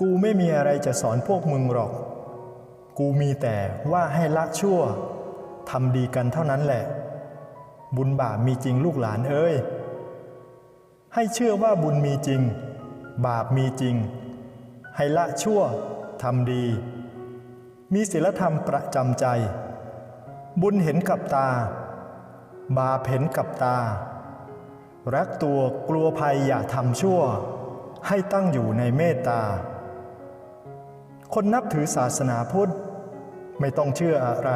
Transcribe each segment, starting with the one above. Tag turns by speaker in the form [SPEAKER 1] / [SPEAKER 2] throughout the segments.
[SPEAKER 1] กูไม่มีอะไรจะสอนพวกมึงหรอก กูมีแต่ว่าให้ละชั่วทำดีกันเท่านั้นแหละ บุญบาปมีจริงลูกหลานเอ้ย ให้เชื่อว่าบุญมีจริง บาปมีจริง ให้ละชั่วทำดี มีศีลธรรมประจำใจ บุญเห็นกับตา บาปเห็นกับตา รักตัวกลัวภัยอย่าทำชั่ว ให้ตั้งอยู่ในเมตตา คนนับถือศาสนาพุทธ ไม่ต้องเชื่ออะไร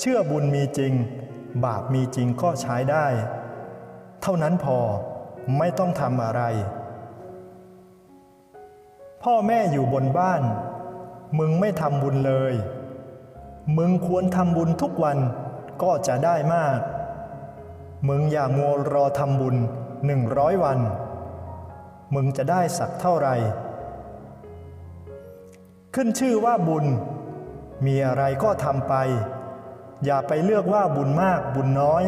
[SPEAKER 1] เชื่อบุญมีจริง บาปมีจริงก็ใช้ได้ เท่านั้นพอไม่ต้องทำอะไร พ่อแม่อยู่บนบ้าน มึงไม่ทำบุญเลย มึงควรทำบุญทุกวันก็จะได้มาก มึงอย่ามัวรอทำบุญหนึ่งร้อยวัน มึงจะได้สักเท่าไหร่ ขึ้นชื่อว่าบุญ มีอะไรก็ทำไป อย่าไปเลือกว่าบุญมากบุญน้อย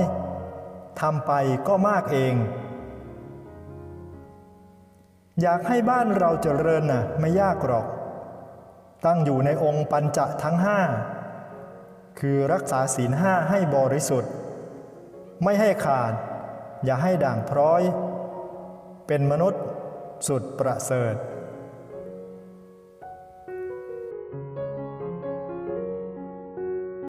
[SPEAKER 1] ทำไปก็มากเอง อยากให้บ้านเราเจริญน่ะไม่ยากหรอก ตั้งอยู่ในองค์ปัญจะทั้งห้าคือรักษาศีลห้าให้บริสุทธิ์ ไม่ให้ขาด อย่าให้ด่างพร้อย เป็นมนุษย์สุดประเสริฐ